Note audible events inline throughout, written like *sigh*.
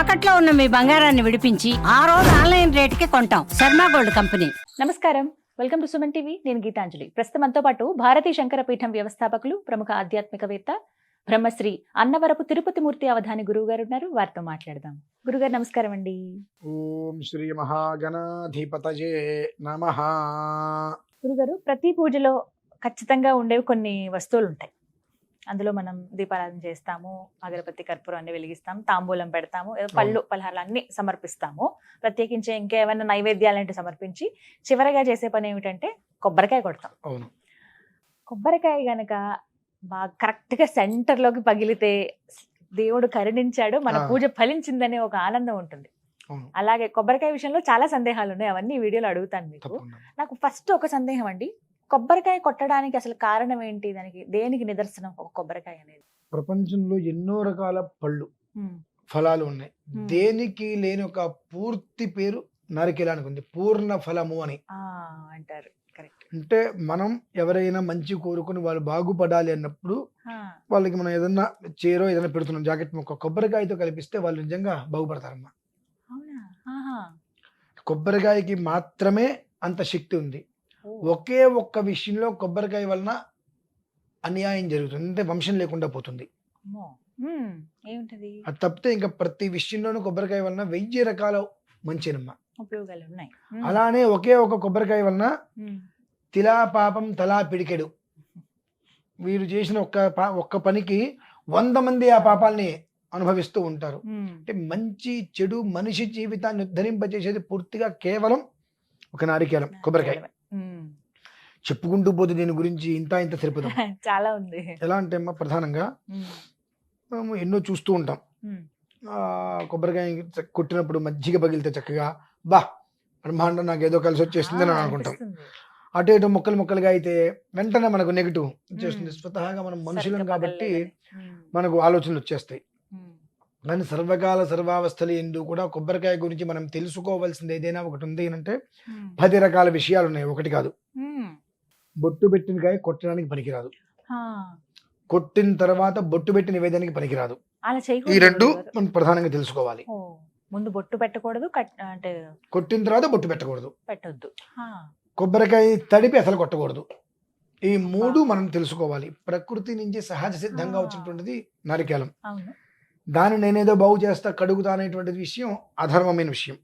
తాకట్లో ఉన్న మీ బంగారాన్ని విడిపించి ఆ రోజు ఆన్లైన్ రేటుకి కొంటాం. Sharma gold company. నమస్కారం. Welcome to Suman TV. నేను గీతాంజలి. ప్రస్తుతం మనతో పాటు భారతీ శంకర పీఠం వ్యవస్థాపకులు ప్రముఖ ఆధ్యాత్మికవేత్త బ్రహ్మశ్రీ అన్నవరపు తిరుపతి మూర్తి అవధాని గురువు గారు ఉన్నారు. వారితో మాట్లాడదాం. గురుగారు నమస్కారం అండి. ఓం శ్రీ మహాగణాధిపతయే నమ. గురుగారు ప్రతి పూజలో ఖచ్చితంగా ఉండేవి కొన్ని వస్తువులు ఉంటాయి. అందులో మనం దీపారాధన చేస్తాము అగరబత్తి కర్పూరం అన్ని వెలిగిస్తాం తాంబూలం పెడతాము ఏదో పళ్ళు పలహారాలు అన్ని సమర్పిస్తాము. ప్రత్యేకించి ఇంకేమైనా నైవేద్యాలంటే సమర్పించి చివరగా చేసే పని ఏమిటంటే కొబ్బరికాయ కొడతాం. కొబ్బరికాయ గనక బాగా కరెక్ట్గా సెంటర్లోకి పగిలితే దేవుడు కరుణించాడు మన. పూజ ఫలించిందనే ఒక ఆనందం ఉంటుంది. అలాగే కొబ్బరికాయ విషయంలో చాలా సందేహాలు ఉన్నాయి అవన్నీ వీడియోలో అడుగుతాను మీకు. నాకు ఫస్ట్ ఒక సందేహం అండి కొబ్బరికాయ కొట్టడానికి అసలు కారణం ఏంటి? దానికి దేనికి నిదర్శనం ఒక కొబ్బరికాయ అనేది? ప్రపంచంలో ఎన్నో రకాల పళ్ళు ఫలాలు ఉన్నాయి. దేనికి లేని ఒక పూర్తి పేరు నారికేలానికి ఉంది. పూర్ణ ఫలము అని. అంటారు. కరెక్ట్. అంటే మనం ఎవరైనా మంచి కోరుకుని వాళ్ళు బాగుపడాలి అన్నప్పుడు వాళ్ళకి మనం ఏదన్నా చేరో ఏదైనా పెడుతున్నాం జాకెట్ మొక్క కొబ్బరికాయతో కలిపిస్తే వాళ్ళు నిజంగా బాగుపడతారమ్మా. కొబ్బరికాయకి మాత్రమే అంత శక్తి ఉంది. ఒకే ఒక్క విషయంలో కొబ్బరికాయ వలన అన్యాయం జరుగుతుంది. అంటే వంశం లేకుండా పోతుంది. ఏమిటది? అది తప్పితే ఇంకా ప్రతి విషయంలోనూ కొబ్బరికాయ వలన వెయ్యి రకాల మంచినమ్మ. ఉపయోగాలు ఉన్నాయి. ఉమ్, అలానే ఒకే ఒక కొబ్బరికాయ వలన తిలా పాపం తలా పిడికెడు. వీరు చేసిన ఒక్క పా- ఒక్క పనికి వంద మంది ఆ పాపాల్ని అనుభవిస్తూ ఉంటారు. అంటే మంచి చెడు మనిషి జీవితాన్ని ఉద్ధరింపజేసేది పూర్తిగా కేవలం ఒక నారికేలం కొబ్బరికాయ. చెప్పుకుంటూ పోతే దీని గురించి ఇంత ఇంత సరిపోదు. *laughs* చాలా ఉంది. ఎలా అంటే అమ్మా ప్రధానంగా మేము ఎన్నో చూస్తూ ఉంటాం. కొబ్బరికాయ కొట్టినప్పుడు మజ్జిగ పగిలితే చక్కగా బా బ్రహ్మాండం నాకు ఏదో కలిసి వచ్చేస్తుంది అని అనుకుంటాం. అటు ఇటు ముక్కలు ముక్కలుగా అయితే వెంటనే మనకు నెగిటివ్ వచ్చేస్తుంది. స్వతహాగా మనం మనుషులం సరిగ్గా కాబట్టి మనకు ఆలోచనలు వచ్చేస్తాయి. కానీ సర్వకాల సర్వావస్థలు ఎందు కూడా కొబ్బరికాయ గురించి మనం తెలుసుకోవాల్సింది ఏదైనా ఒకటి ఉంది అంటే ఉమ్. పది రకాల విషయాలు ఉన్నాయి. ఒకటి కాదు. బొట్టు పెట్టిన కాయ కొట్టడానికి పనికిరాదు. కొట్టిన తర్వాత బొట్టు పెట్టి నివేదనకి పనికిరాదు. అలా ఈ రెండు. మనం ప్రధానంగా తెలుసుకోవాలి. ముందు బొట్టు పెట్టకూడదు అంటే కొట్టిన తర్వాత బొట్టు పెట్టకూడదు. పెట్టొద్దు. కొబ్బరికాయ తడిపి అసలు కొట్టకూడదు. ఈ మూడు మనం తెలుసుకోవాలి. ప్రకృతి నుంచి సహజ సిద్ధంగా. వచ్చినటువంటిది నారికేలం. దాన్ని నేనేదో బాగు చేస్తా కడుగుతా అనేటువంటిది విషయం అధర్మమైన విషయం.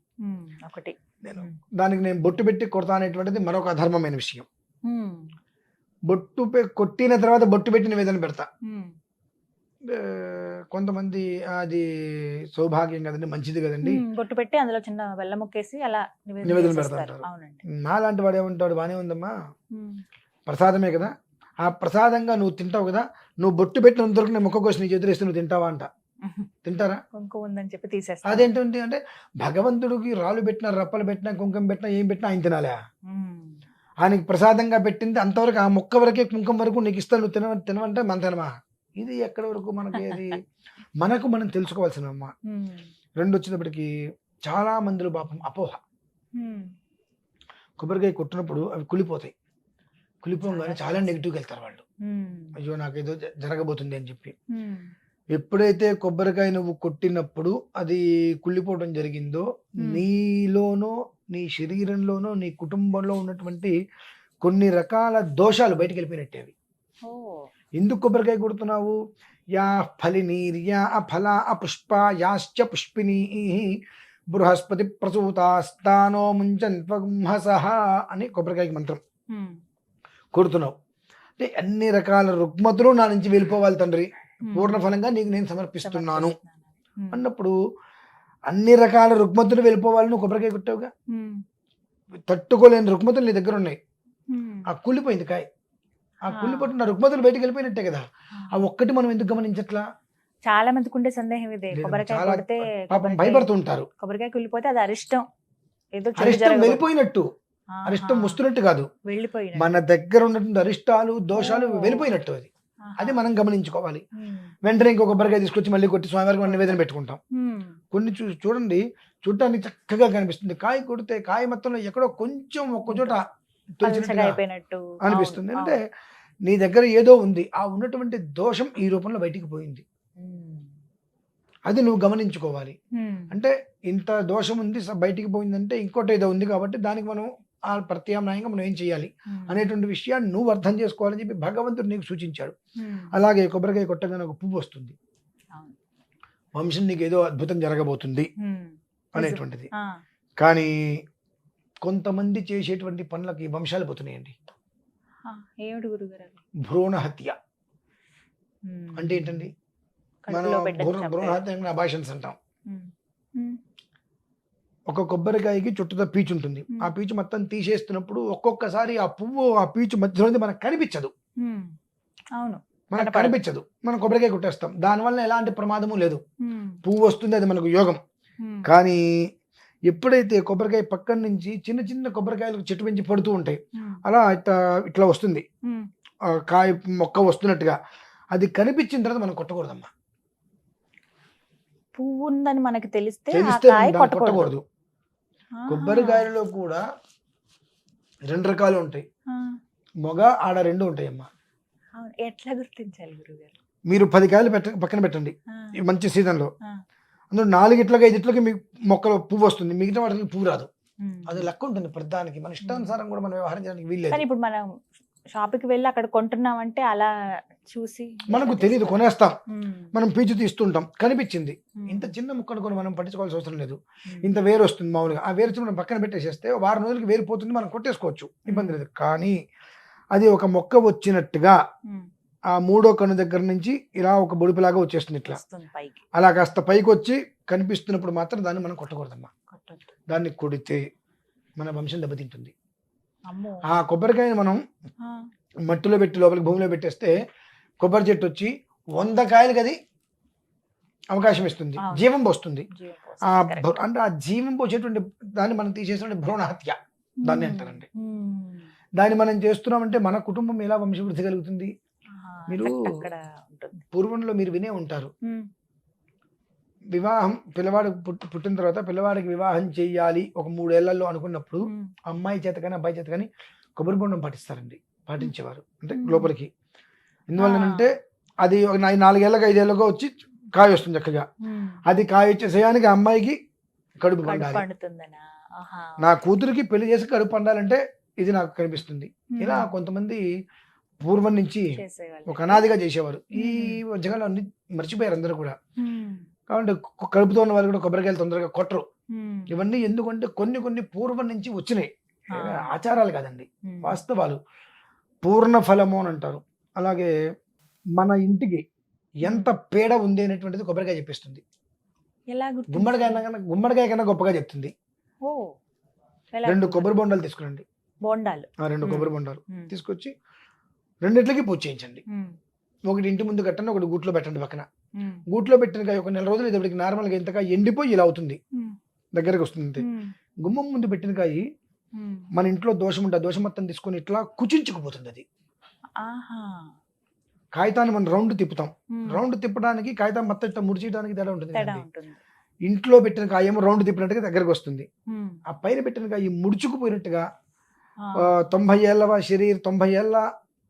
ఒకటి. నేను. దానికి నేను బొట్టు పెట్టి కొడతా అనేటువంటిది మరొక అధర్మమైన విషయం. బొట్టు కొట్టిన తర్వాత బొట్టు పెట్టి నివేదన పెడతా. కొంతమంది అది సౌభాగ్యం కదండి మంచిది కదండి. బొట్టు పెట్టి అందులో చిన్న బెల్లం ముక్కేసి అలా నివేదన. పెడతారు. నాలాంటి వాడు ఏమంటాడు బానే ఉందమ్మా. ప్రసాదమే కదా. ఆ ప్రసాదంగా నువ్వు తింటావు కదా నువ్వు బొట్టు పెట్టినంత వరకు నేను మొక్క కోసం నీ చేతులు నువ్వు తింటావా అంట. తింటారా? కుంకుమ ఉందని చెప్పి తీసేస్తారు. అదేంటంటే అంటే భగవంతుడికి రాళ్ళు పెట్టినా రప్పలు పెట్టినా కుంకుమ పెట్టినా ఏం పెట్టినా ఆయన తినాలా? ఆయనకి ప్రసాదంగా పెట్టింది అంతవరకు ఆ మొక్క వరకే కుంకుమ వరకు నీకు ఇస్తాను నువ్వు తిన తినవంటే మన తినమా ఇది ఎక్కడి వరకు మనకి అది *laughs* మనకు మనం తెలుసుకోవాల్సిన అమ్మ రెండు వచ్చినప్పటికీ చాలా మందిలో పాపం అపోహ. కొబ్బరికాయ కొట్టినప్పుడు అవి కులిపోతాయి కులిపోగానే చాలా నెగిటివ్కి వెళ్తారు వాళ్ళు. అయ్యో నాకు ఏదో జరగబోతుంది అని చెప్పి. ఎప్పుడైతే కొబ్బరికాయ నువ్వు కొట్టినప్పుడు అది కుళ్ళిపోవడం జరిగిందో. నీలోనో నీ శరీరంలోనో నీ కుటుంబంలో ఉన్నటువంటి కొన్ని రకాల దోషాలు బయటికి వెళ్ళిపోయినట్టే అవి ఎందుకు కొబ్బరికాయ కొడుతున్నావు? యా ఫలినీర్యా అఫల అపుష్ప యాశ్చ పుష్పిణీ బృహస్పతి ప్రసూతాస్తానో ముంచన్వగుంహసహ అని కొబ్బరికాయకి మంత్రం. కొడుతున్నావు. అంటే అన్ని రకాల రుగ్మతులు నా నుంచి వెళ్ళిపోవాలి తండ్రి. పూర్ణ ఫలంగా నీకు నేను సమర్పిస్తున్నాను. అన్నప్పుడు అన్ని రకాల రుగ్మతులు వెళ్ళిపోవాలి నువ్వు కొబ్బరికాయ కొట్టావుగా తట్టుకోలేని రుగ్మతులు నీ దగ్గర ఉన్నాయి. ఆ కుళ్ళిపోయింది కాయ ఆ. కుళ్ళిపోతున్న రుగ్మతులు బయటికి వెళ్ళిపోయినట్టే కదా ఆ ఒక్కటి మనం ఎందుకు గమనించట్లా చాలా మందికి ఉండే సందేహం ఇదే కొబ్బరికాయ కొడితే పాపం కొబ్బరికాయ- కుళ్ళిపోతే అది అరిష్టం ఏదో అరిష్టం. వెళ్ళిపోయినట్టు. అరిష్టం వస్తున్నట్టు కాదు. మన దగ్గర ఉన్నటువంటి అరిష్టాలు దోషాలు. వెళ్ళిపోయినట్టు అది. అది మనం గమనించుకోవాలి. వెంటనే ఇంకో కొబ్బరికాయ తీసుకొచ్చి మళ్ళీ కొట్టి స్వామివారికి మనం నివేదన పెట్టుకుంటాం. కొన్ని చూ చూడండి చూడటానికి చక్కగా కనిపిస్తుంది. కాయ కొడితే కాయ మొత్తంలో ఎక్కడో కొంచెం ఒక్క చోట అనిపిస్తుంది. అంటే నీ దగ్గర ఏదో ఉంది ఆ ఉన్నటువంటి దోషం ఈ రూపంలో బయటికి పోయింది. అది నువ్వు గమనించుకోవాలి. అంటే ఇంత దోషం ఉంది బయటికి పోయిందంటే ఇంకోటి ఏదో ఉంది కాబట్టి దానికి మనం ప్రత్యామ్నాయంగా మనం ఏం చేయాలి? ఉమ్, అనేటువంటి విషయాన్ని నువ్వు అర్థం చేసుకోవాలని చెప్పి భగవంతుడు నీకు సూచించాడు. ఉమ్, అలాగే కొబ్బరికాయ కొట్టగానే ఒక పువ్వు వస్తుంది. వంశం నీకు ఏదో అద్భుతం జరగబోతుంది ఉమ్, అనేటువంటిది. కానీ కొంతమంది చేసేటువంటి పనులకి వంశాలు పోతున్నాయండి? భ్రూణ హత్య అంటే ఏంటండి? మనం భ్రూణ. హత్య అంటాం ఒక కొబ్బరికాయకి చుట్టూతో పీచు ఉంటుంది. ఆ పీచు మొత్తం తీసేస్తున్నప్పుడు ఒక్కొక్కసారి ఆ పువ్వు ఆ పీచు మధ్యలో మనకు కనిపించదు. అవును. మనకు. కనిపించదు. మనం కొబ్బరికాయ కొట్టేస్తాం. దానివల్ల ఎలాంటి ప్రమాదము లేదు. పువ్వు వస్తుంది అది మనకు యోగం. కానీ ఎప్పుడైతే కొబ్బరికాయ పక్కన నుంచి చిన్న చిన్న కొబ్బరికాయలు చెట్టు పెంచి పడుతూ ఉంటాయి అలా ఇట్లా ఇట్లా వస్తుంది. కాయ మొక్క వస్తున్నట్టుగా. అది కనిపించిన తర్వాత మనం కొట్టకూడదమ్మా. పువ్వు ఉందని మనకి తెలిస్తే కొట్టకూడదు. కొబ్బరికాయలలో కూడా రెండు రకాలు ఉంటాయి. మొగ ఆడ రెండు ఉంటాయి అమ్మా. ఎట్లా గుర్తించాలి గురుగారు? మీరు పది కాయలు పెట్ట పక్కన పెట్టండి. మంచి సీజన్లో. అందులో నాలుగిట్లకి ఐదిట్లకి మీకు మొక్కలో పువ్వు వస్తుంది. మిగతా వాటికి పువ్వు రాదు. అది లెక్క ఉంటుంది ప్రధానికి. మన ఇష్టానుసారం కూడా మనం వ్యవహారం చేయడానికి వీల్లేదు. ఇప్పుడు మనం షాప్కి వెళ్ళి అక్కడ కొంటున్నామంటే అలా చూసి మనకు తెలియదు? కొనేస్తాం. మనం పీచు తీస్తుంటాం. కనిపించింది. ఇంత చిన్న ముక్కను కూడా మనం పట్టించుకోవాల్సిన అవసరం లేదు. ఇంత వేరు వస్తుంది మామూలుగా. ఆ వేరు మనం పక్కన పెట్టేసేస్తే వారం రోజులకి వేరు పోతుంది మనం కొట్టేసుకోవచ్చు. ఇబ్బంది లేదు. కానీ అది ఒక మొక్క వచ్చినట్టుగా ఆ మూడో కన్ను దగ్గర నుంచి ఇలా ఒక బొడిపిలాగా వచ్చేస్తుంది ఇట్లా. అలా కాస్త పైకి వచ్చి కనిపిస్తున్నప్పుడు మాత్రం దాన్ని మనం కొట్టకూడదమ్మా. దాన్ని కొడితే మన వంశం దెబ్బతింటుంది. ఆ కొబ్బరికాయని మనం మట్టిలో పెట్టి లోపలికి భూమిలో పెట్టేస్తే కొబ్బరి చెట్టు వచ్చి వంద కాయలకి అది అవకాశం ఇస్తుంది. జీవం పోస్తుంది. అంటే ఆ జీవం పోసేటువంటి దాన్ని మనం తీసేసినటువంటి భ్రూణ హత్య దాన్ని అంటారండి. దాన్ని మనం చేస్తున్నామంటే మన కుటుంబం ఎలా వంశవృద్ధి కలుగుతుంది? మీరు- పూర్వంలో మీరు వినే ఉంటారు. వివాహం పిల్లవాడు పుట్టి పుట్టిన తర్వాత పిల్లవాడికి వివాహం చేయాలి ఒక మూడేళ్ళలో అనుకున్నప్పుడు అమ్మాయి చేత కానీ అబ్బాయి చేత కానీ కొబ్బరి బొండం పాటిస్తారండి. పాటించేవారు. అంటే. లోపలికి. ఎందువల్లనంటే అది ఒక నాలుగేళ్ళకి ఐదేళ్ళగా వచ్చి కాయ వస్తుంది చక్కగా. అది కాయ వచ్చే సమయానికి అమ్మాయికి కడుపు పండాలి. నా కూతురికి పెళ్ళి చేసి కడుపు పండాలంటే ఇది నాకు కనిపిస్తుంది. ఇలా కొంతమంది పూర్వం నుంచి. ఒక అనాదిగా చేసేవారు. ఈ. జగన్లో అన్ని మర్చిపోయారు అందరూ కూడా. కాబట్టి కడుపుతో ఉన్న వాళ్ళు కూడా కొబ్బరికాయలు తొందరగా కొట్టరు. ఇవన్నీ ఎందుకంటే కొన్ని కొన్ని పూర్వం నుంచి వచ్చినాయి. ఆచారాలు కాదండి. వాస్తవాలు. పూర్ణ ఫలము అని అంటారు. అలాగే మన ఇంటికి ఎంత పేడ ఉంది అనేటువంటిది కొబ్బరికాయ చెప్పిస్తుంది? గుమ్మడికాయ గుమ్మడికాయ కన్నా గొప్పగా చెప్తుంది. రెండు? కొబ్బరి బొండాలు తీసుకురండి. బోండాలు. రెండు. కొబ్బరి బొండాలు తీసుకొచ్చి రెండిట్లకి పూజ చేయించండి. ఒకటి ఇంటి ముందు కట్టండి ఒకటి గూట్లో పెట్టండి పక్కన. గూట్లో పెట్టిన కాయ ఒక నెల రోజులు ఇప్పటికి నార్మల్గా ఇంతగా ఎండిపోయి ఇలా అవుతుంది. దగ్గరికి వస్తుంది గుమ్మం ముందు పెట్టిన కాయ. మన ఇంట్లో దోషం ఉంటే దోషం మొత్తం తీసుకొని ఇట్లా కుచించుకుపోతుంది అది. కాగితాన్ని మనం రౌండ్ తిప్పుతాం. రౌండ్ తిప్పడానికి కాగితం మొత్తం ఇట్లా ముడిచేయడానికి తేడా ఉంటుంది ఇంట్లో పెట్టిన కాయ ఏమో రౌండ్ తిప్పినట్టుగా దగ్గరకు వస్తుంది. ఆ పైన పెట్టిన కాయ ముడుచుకుపోయినట్టుగా తొంభై ఏళ్ళ శరీరం తొంభై ఏళ్ళ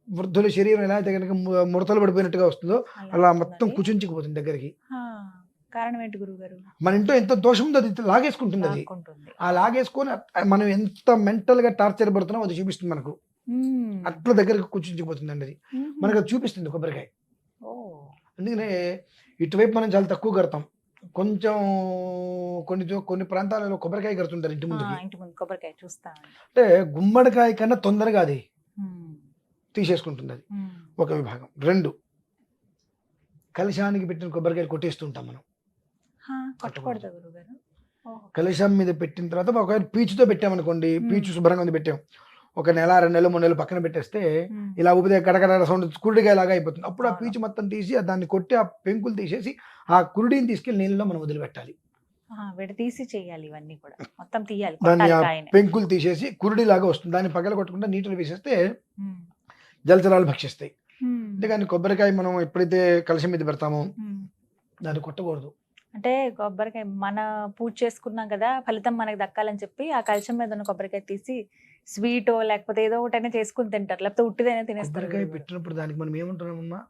వృద్ధుల శరీరం ఎలా అయితే కనుక ముడతలు పడిపోయినట్టుగా వస్తుందో అలా మొత్తం? కుచించుకుపోతుంది దగ్గరికి. ఆ, కారణం ఏంటి గురువు గారు మన ఇంట్లో ఎంత దోషం ఉందో అది లాగేసుకుంటుంది అది. ఆ లాగేసుకొని మనం ఎంత మెంటల్గా టార్చర్ పడుతున్నామో అది చూపిస్తుంది మనకు. అట్లా దగ్గరకు కుచించుకుపోతుంది అండి అది మనకు అది చూపిస్తుంది కొబ్బరికాయ. అందుకనే ఇటువైపు మనం చాలా తక్కువ కడతాం. కొంచెం కొన్ని కొన్ని ప్రాంతాలలో కొబ్బరికాయ కడుతుంటారు ఇంటి ముందు కొబ్బరికాయ చూస్తాను అంటే గుమ్మడికాయ కన్నా తొందరగా అది. తీసేసుకుంటుంది అది ఒక విభాగం. రెండు కలశానికి పెట్టిన కొబ్బరికాయలు కొట్టేస్తుంటాం మనం. కలశం మీద పెట్టిన తర్వాత ఒకవేళ పీచుతో పెట్టామనుకోండి. పీచు శుభ్రంగా ఉంది పెట్టాం. ఒక నెల రెండు నెలలు మూడు నెలలు పక్కన పెట్టేస్తే ఇలా ఊపితే కడకడ సౌండ్ కురుడికాయ లాగా అయిపోతుంది. అప్పుడు ఆ. పీచు మొత్తం తీసి దాన్ని కొట్టి ఆ పెంకులు తీసేసి ఆ కురుడిని తీసుకెళ్ళి నీళ్ళలో మనం వదిలిపెట్టాలి. ఆ, విడదీసి చేయాలి ఇవన్నీ కూడా. మొత్తం తీయాలి దాన్ని పెంకులు తీసేసి కురుడి లాగా వస్తుంది. దాన్ని పగల కొట్టకుండా నీటిలో వేసేస్తే జలచరాలు భక్షిస్తాయి అంతేగాని కొబ్బరికాయ మనం ఎప్పుడైతే కలశం మీద పెడతామో. దాన్ని కొట్టకూడదు అంటే కొబ్బరికాయ మన పూజ చేసుకున్నాం కదా ఫలితం మనకి దక్కాలని చెప్పి ఆ కలశం మీద ఉన్న కొబ్బరికాయ తీసి స్వీటో లేకపోతే ఏదో ఒకటైనా చేసుకుని తింటారు లేకపోతే ఉట్టిదైనా తినేస్తారు కొబ్బరికాయ. పెట్టినప్పుడు దానికి మనం ఏమంటున్నామమ్మా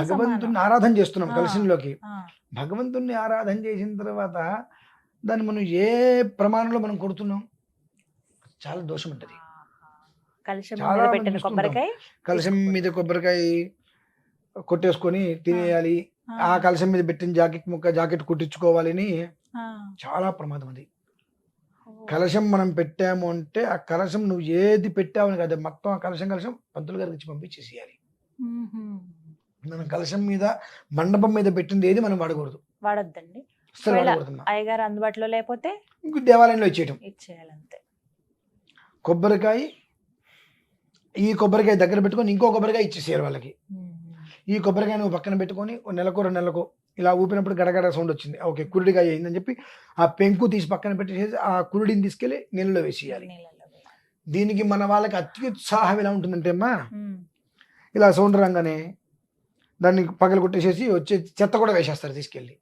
భగవంతుని. ఆరాధన చేస్తున్నాం. కలశంలోకి ఆ, భగవంతుణ్ణి ఆరాధన చేసిన తర్వాత దాన్ని మనం ఏ ప్రమాణంలో మనం కొడుతున్నాం చాలా దోషం ఉంటుంది చాలా మీద మంది పెట్టిన. కొబ్బరికాయ కలశం మీద కొబ్బరికాయ కొట్టేసుకొని తినేయాలి. ఆ. కలశం మీద పెట్టిన జాకెట్ ముక్క జాకెట్ కుట్టించుకోవాలని ఆ. చాలా ప్రమాదం అది. కలశం మనం పెట్టాము అంటే ఆ కలశం నువ్వు ఏది పెట్టావని కదా మొత్తం ఆ కలశం కలశం పంతులు గారికి ఇచ్చి పంపించేసేయాలి. మ్మ్హ్మ్. మనం కలశం మీద మండపం మీద పెట్టింది ఏది మనం వాడకూడదు. వాడొద్దండి. అసలు ఒకవేళ వాడకూడదు అయ్యగారు అందుబాటులో లేకపోతే ఇంకో దేవాలయంలో ఇచ్చేయటం. ఇచ్చేయాలంతే. కొబ్బరికాయ ఈ కొబ్బరికాయ దగ్గర పెట్టుకొని ఇంకో కొబ్బరికాయ ఇచ్చేసేయాలి వాళ్ళకి. ఈ కొబ్బరికాయ నువ్వు పక్కన పెట్టుకొని నెలకో రెండు నెలకో ఇలా ఊపినప్పుడు గడగడ సౌండ్ వచ్చింది ఓకే కురుడికాయ అయిందని చెప్పి ఆ పెంకు తీసి పక్కన పెట్టేసి ఆ కురుడిని తీసుకెళ్ళి నీళ్ళలో వేసేయాలి. దీనికి మన వాళ్ళకి అత్యుత్సాహం ఎలా ఉంటుందంటే అమ్మా మ్మ్. ఇలా సౌండ్ రాగానే దాన్ని పగలు కొట్టేసేసి వచ్చే చెత్త కూడా వేసేస్తారు తీసుకెళ్ళి.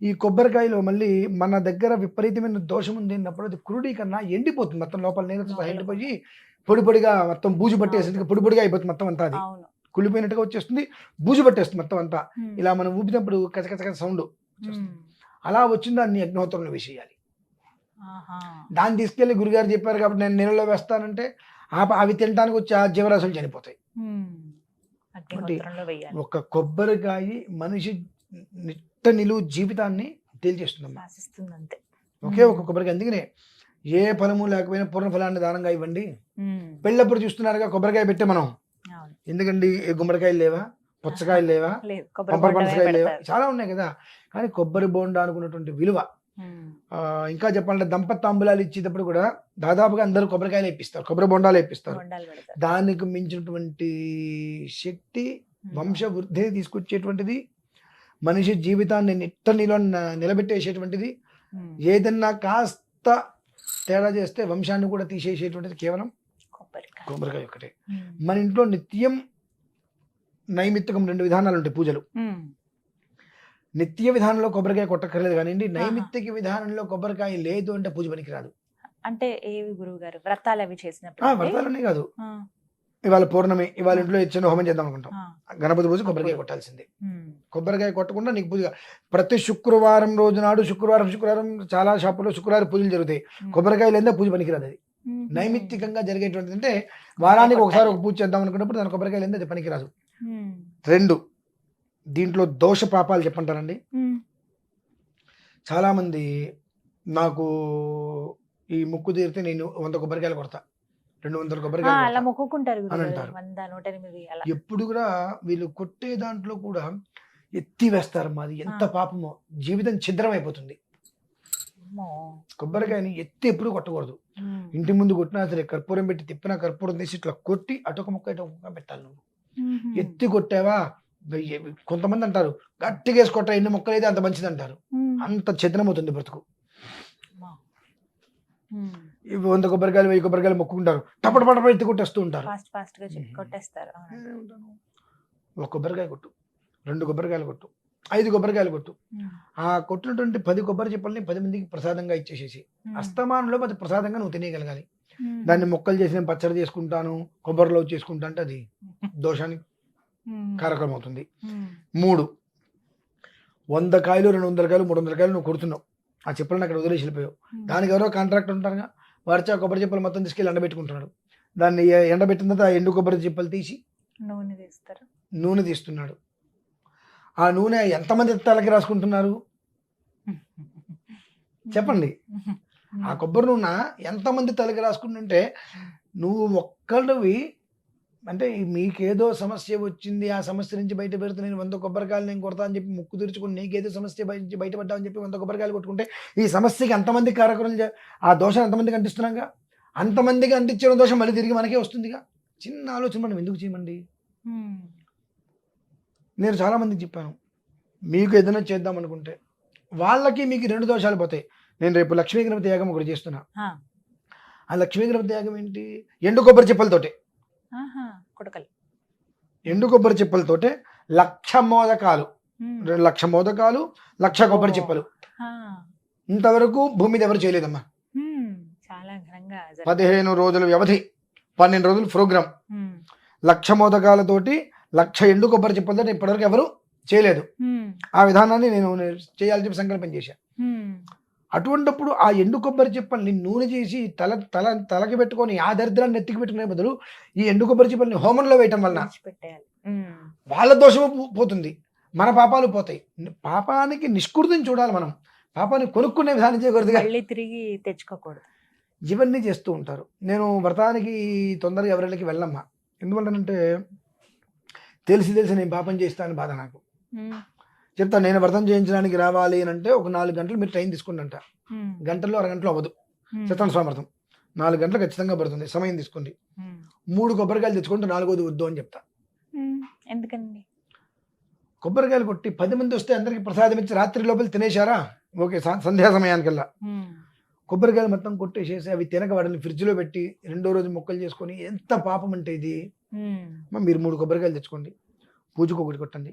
ఈ కొబ్బరికాయలో మళ్ళీ మన దగ్గర విపరీతమైన దోషం ఉంది అన్నప్పుడు అది కురుడి కన్నా ఎండిపోతుంది మొత్తం లోపల నీళ్ళతో సహా ఎండిపోయి పొడి పొడిగా మొత్తం బూజు పట్టేసి పొడి పొడిగా అయిపోతుంది మొత్తం అంతా అది. కుళ్ళిపోయినట్టుగా వచ్చేస్తుంది బూజు పట్టేస్తుంది మొత్తం అంతా. ఇలా మనం ఊపినప్పుడు కచకచక సౌండ్. అలా వచ్చిన దాన్ని అగ్నిహోత్రంలో వేసేయాలి. దాన్ని తీసుకెళ్ళి గురుగారు చెప్పారు కాబట్టి నేను నీళ్ళలో వేస్తానంటే అవి తినడానికి వచ్చి ఆ జీవరాశులు చనిపోతాయి. ఒక కొబ్బరికాయ మనిషి నిట్ట నిలువు జీవితాన్ని అంతే ఒకే ఒక కొబ్బరికాయ. అందుకనే ఏ ఫలము లేకపోయినా పూర్ణ ఫలాన్ని దానంగా ఇవ్వండి. పెళ్ళప్పుడు చూస్తున్నారుగా కొబ్బరికాయ పెట్టే మనం. ఎందుకండి? ఏ గుమ్మడికాయలు లేవా? పుచ్చకాయలు లేవా? *laughs* కొబ్బరి పనసకాయలు లేవా. చాలా ఉన్నాయి కదా. కానీ కొబ్బరి బోండా అనుకున్నటువంటి విలువ. ఇంకా చెప్పాలంటే దంపతి తాంబూలాలు ఇచ్చేటప్పుడు కూడా దాదాపుగా అందరూ కొబ్బరికాయలు ఇప్పిస్తారు కొబ్బరి బొండాలు పెడతారు. దానికి మించినటువంటి శక్తి మ్మ్. వంశ వృద్ధి తీసుకొచ్చేటువంటిది మనిషి జీవితాన్ని నిట్ట నిల నిలబెట్టేసేటువంటిది. ఏదన్నా కాస్త తేడా చేస్తే వంశాన్ని కూడా తీసేసేటువంటిది కేవలం కొబ్బరికాయ. ఒకటే. మన ఇంట్లో నిత్యం నైమిత్తికం రెండు విధానాలు ఉంటాయి పూజలు. నిత్య విధానంలో కొబ్బరికాయ కొట్టక్కర్లేదు కానివ్వండి నైమిత్తిక విధానంలో కొబ్బరికాయ లేదు అంటే పూజ పనికిరాదు. అంటే ఏవి గురువు గారు వ్రతాలు అవి చేసినప్పుడు వ్రతాలనే కాదు. ఇవాళ పౌర్ణమి ఇవాళ ఇంట్లో చిన్న హోమం చేద్దాం అనుకుంటాం. గణపతి పూజ కొబ్బరికాయ కొట్టాల్సిందే. కొబ్బరికాయ కొట్టకుండా నీకు పూజ ప్రతి శుక్రవారం రోజు నాడు శుక్రవారం శుక్రవారం చాలా షాపుల్లో శుక్రవారం పూజలు జరుగుతాయి మ్మ్. కొబ్బరికాయ లేదా పూజ పనికిరాదు అది. నైమిత్తికంగా జరిగేటువంటిది అంటే వారానికి ఒకసారి ఒక పూజ చేద్దాం అనుకున్నప్పుడు దాని కొబ్బరికాయ లేదా అది పనికిరాదు. రెండు దీంట్లో దోష పాపాలు చెప్పంటారండి. చాలామంది నాకు ఈ ముక్కు తీరితే నేను వంద కొబ్బరికాయలు కొడతా రెండు వందల ఆ, కొబ్బరికాయలు అలా. మొక్కుకుంటారు గారు. అంటారు. వంద నూట ఎనిమిది అలా ఎప్పుడు కూడా వీళ్ళు కొట్టే దాంట్లో కూడా ఎత్తి వేస్తారు మాది ఎంత. పాపమో జీవితం ఛిద్రం అయిపోతుంది. కొబ్బరికాయని ఎత్తి ఎప్పుడు కొట్టకూడదు. ఇంటి ముందు కొట్టినా సరే కర్పూరం పెట్టి తిప్పినా కర్పూరం తీసి ఇట్లా కొట్టి అటొక ముక్క ఇటొక ముక్క పెట్టాలి నువ్వు. ఎత్తి కొట్టావా కొంతమంది అంటారు గట్టిగా వేసి కొట్ట ఎన్ని మొక్కలు అయితే అంత మంచిది అంటారు. అంత ఛిద్రం అవుతుంది బ్రతుకు వంద కొబ్బరికాయలు వెయ్యి కొబ్బరికాయలు మొక్కుకుంటారు టపట పటపట ఎత్తి కొట్టేస్తూ ఉంటారు ఫాస్ట్ ఫాస్ట్గా చె- మ్మ్. కొట్టేస్తారు అవును. ఒక కొబ్బరికాయ కొట్టు రెండు కొబ్బరికాయలు కొట్టు ఐదు కొబ్బరికాయలు కొట్టు. ఆ కొట్టినటువంటి పది కొబ్బరి చెప్పల్ని పది మందికి ప్రసాదంగా ఇచ్చేసేసి. అస్తమానంలో అది ప్రసాదంగా నువ్వు తినేయగలగాలి. దాన్ని మొక్కలు చేసి నేను పచ్చడి చేసుకుంటాను కొబ్బరిలో చేసుకుంటా అంటే అది దోషానికి. కారకం అవుతుంది. మూడు వంద కాయలు రెండు వందల కాయలు మూడు వందల కాయలు నువ్వు కొడుతున్నావు ఆ చెప్పులను అక్కడ వదిలేసి వెళ్ళిపోయావు మ్మ్. దానికి ఎవరో కాంట్రాక్ట్ ఉంటారుగా ఆ కొబ్బరి చెప్పులు మొత్తం తీసుకెళ్ళి ఎండబెట్టుకుంటున్నాడు. దాన్ని ఎండబెట్టిన తర్వాత ఎండు కొబ్బరి చెప్పులు తీసి నూనె తీస్తారు. నూనె తీస్తున్నాడు. ఆ నూనె ఎంతమంది తలకి రాసుకుంటున్నారు? చెప్పండి. ఆ కొబ్బరి నూనె ఎంతమంది తలకి రాసుకుంటుంటే నువ్వు ఒక్కడివి అంటే మీకేదో సమస్య వచ్చింది ఆ సమస్య నుంచి బయట పెడితే నేను వంద కొబ్బరికాయలు నేను కొడతా అని చెప్పి ముక్కు తెరుచుకుని నీకేదో సమస్య బయట బయటపడ్డా అని చెప్పి వంద కొబ్బరికాయలు కొట్టుకుంటే ఈ సమస్యకి అంతమంది కారకులు ఆ దోషం ఎంతమందికి అంటిస్తున్నాగా? అంతమందికి అంటించిన దోషం మళ్ళీ తిరిగి మనకే వస్తుందిగా? చిన్న ఆలోచన మనం ఎందుకు చేయమండి. నేను చాలామందికి చెప్పాను మీకు ఏదైనా చేద్దాం అనుకుంటే వాళ్ళకి మీకు రెండు దోషాలు పోతాయి. నేను రేపు లక్ష్మీ గణపతి యాగం ఒకటి చేస్తున్నా. ఆ. లక్ష్మీ గణపతి యాగం ఏంటి? ఎండు కొబ్బరి చెప్పలతోటే. కుడకలు ఎండు కొబ్బరి చెప్పలతోటే లక్ష మోదకాలు. రెండు లక్ష మోదకాలు లక్ష కొబ్బరి. చెప్పలు. ఇంతవరకు భూమి మీద ఎవరు చేయలేదమ్మా. పదిహేను రోజుల వ్యవధి పన్నెండు రోజులు ప్రోగ్రామ్. లక్ష మోదకాలతోటి లక్ష ఎండు కొబ్బరి చెప్పలతో ఇప్పటివరకు ఎవరు చేయలేదు ఆ విధానాన్ని నేను చేయాలని చెప్పి సంకల్పం చేశాను అటువంటప్పుడు ఆ ఎండు కొబ్బరి చిప్పల్ని నూనె చేసి తల తల తలకి పెట్టుకొని ఆ దరిద్రాన్ని నెత్తికి పెట్టుకునే బదులు ఈ ఎండు కొబ్బరి చిప్పల్ని హోమంలో వేయటం వలన వాళ్ళ దోషము పోతుంది. మన పాపాలు పోతాయి. పాపానికి నిష్కృతిని చూడాలి మనం. పాపాన్ని కొనుక్కునే విధానం చేయకూడదుగా. మళ్ళీ తిరిగి తెచ్చుకోకూడదు. ఇవన్నీ చేస్తూ ఉంటారు. నేను వ్రతానికి తొందరగా ఎవరికి వెళ్ళమ్మా. ఎందువల్లనంటే తెలిసి తెలిసి నేను పాపం చేస్తాను బాధ నాకు. ఉమ్, చెప్తా నేను వ్రతం చేయించడానికి రావాలి అని అంటే ఒక నాలుగు గంటలు మీరు టైం తీసుకోండి అంట గంటల్లో అరగంటలో అవ్వదు. సత్యనారాయణ స్వామి వ్రతం నాలుగు గంటలు ఖచ్చితంగా పడుతుంది. సమయం తీసుకోండి. మూడు కొబ్బరికాయలు తెచ్చుకుంటే నాలుగోది వద్దు అని చెప్తా. ఎందుకండి? కొబ్బరికాయలు కొట్టి పది మంది వస్తే అందరికి ప్రసాదం ఇచ్చి రాత్రి లోపల తినేశారా? ఓకే సంధ్యా సమయానికల్లా. కొబ్బరికాయలు మొత్తం కొట్టేసేసి అవి తినక వాటిని ఫ్రిడ్జ్లో పెట్టి రెండో రోజు మొక్కలు చేసుకొని ఎంత పాపం అంటే ఇది? మీరు మూడు కొబ్బరికాయలు తెచ్చుకోండి. పూజకు ఒకటి కొట్టండి.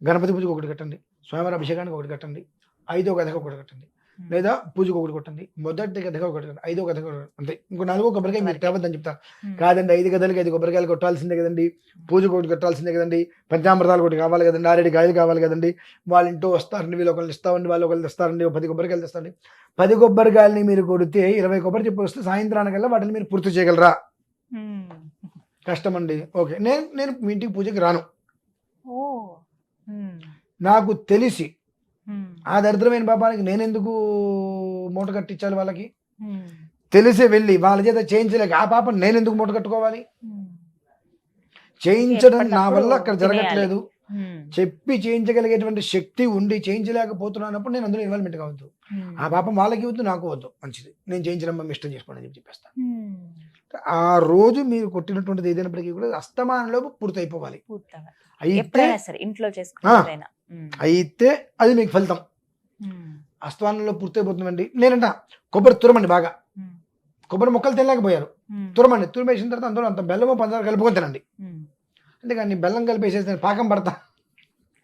గణపతి పూజకు ఒకటి కట్టండి స్వామివారి అభిషేకానికి ఒకటి కట్టండి ఐదో గదకు ఒకటి కట్టండి ఉమ్. లేదా పూజకు ఒకటి కొట్టండి మొదటి గదగా ఒకటి కట్టండి ఐదో గదగా. అంతే. ఇంకో నాలుగో కొబ్బరికాయ మీరు తేవద్దని చెప్తా. ఉమ్, కాదండి ఐదు గదలకి ఐదు కొబ్బరికాయలు కొట్టాల్సిందే కదండి పూజకు ఒకటి కట్టాల్సిందే కదండి పంచామృతాలు ఒకటి కావాలి కదండి ఆరేడు కాయలు కావాలి కదండి వాళ్ళ ఇంటో వస్తారండి వీళ్ళు ఒకళ్ళు ఇస్తామండి వాళ్ళు ఒకళ్ళు తెస్తారండి పది కొబ్బరికాయలు తెస్తారండి. పది కొబ్బరికాయలని మీరు కొడితే ఇరవై కొబ్బరి చెప్పి వస్తే సాయంత్రానికల్లా వాటిని మీరు పూర్తి చేయగలరా? ఉమ్. కష్టం అండి ఓకే. నేను నేను మీ ఇంటికి పూజకి రాను. నాకు తెలిసి ఆ దరిద్రమైన పాపానికి నేను ఎందుకు మూట కట్టించాలి వాళ్ళకి? తెలిసి వెళ్ళి వాళ్ళ చేత చేయించలేక ఆ పాపం నేను ఎందుకు మూట కట్టుకోవాలి? చేయించడం నా వల్ల అక్కడ. జరగట్లేదు. చెప్పి చేయించగలిగేటువంటి శక్తి ఉండి చేయించలేకపోతున్నప్పుడు నేను అందులో ఇన్వాల్వ్మెంట్ కావద్దు. ఆ పాపం వాళ్ళకి వద్దు నాకు వద్దు మంచిది. నేను చేయించడం ఇష్టం చేసుకోండి అని చెప్పి చెప్పేస్తాను. ఆ రోజు మీరు కొట్టినటువంటిది ఏదైనప్పటికీ కూడా అస్తమానంలో పూర్తి అయిపోవాలి పూర్తగా అయితే ఇంట్లో అయితే అది మీకు ఫలితం. అస్తమానంలో పూర్తి అయిపోతుందండి నేనంట కొబ్బరి తురమండి బాగా. కొబ్బరి మొక్కలు తినలేకపోయారు. తురమండి తురిమేసిన తర్వాత అందులో అంత బెల్లము పంచదార కలుపుకొని తినండి. ఉమ్. అంతేగాని బెల్లం కలిపేసేసి పాకం పడతా.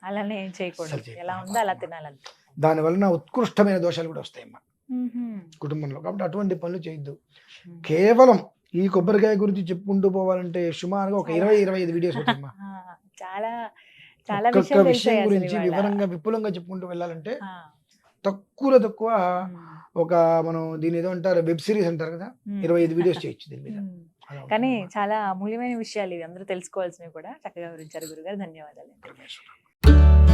అలానే ఏం చేయకూడదు. అసలు చేయకూడదు. ఎలా ఉందో అలా తినాలంటే దాని వలన ఉత్కృష్టమైన దోషాలు కూడా వస్తాయమ్మా. కుటుంబంలో. కాబట్టి అటువంటి పనులు చేయొద్దు. కేవలం ఈ కొబ్బరికాయ గురించి చెప్పుకుంటూ పోవాలంటే సుమారుగా ఒక ఇరవై ఇరవై ఐదు వీడియోస్ ఉంటాయమ్మా *laughs* చాలా చాలా విషయం గురించి. వివరంగా విపులంగా చెప్పుకుంటూ వెళ్ళాలంటే తక్కువలో తక్కువ ఒక మనం దీని ఏదో అంటారు వెబ్ సిరీస్ అంటారు కదా. ఇరవై ఐదు వీడియోస్ చేయొచ్చు దీని మీద. కానీ. చాలా అమూల్యమైన విషయాలు ఇవి అందరూ తెలుసుకోవాల్సినవి కూడా. చక్కగా వివరించారు గురుగారు. ధన్యవాదాలు.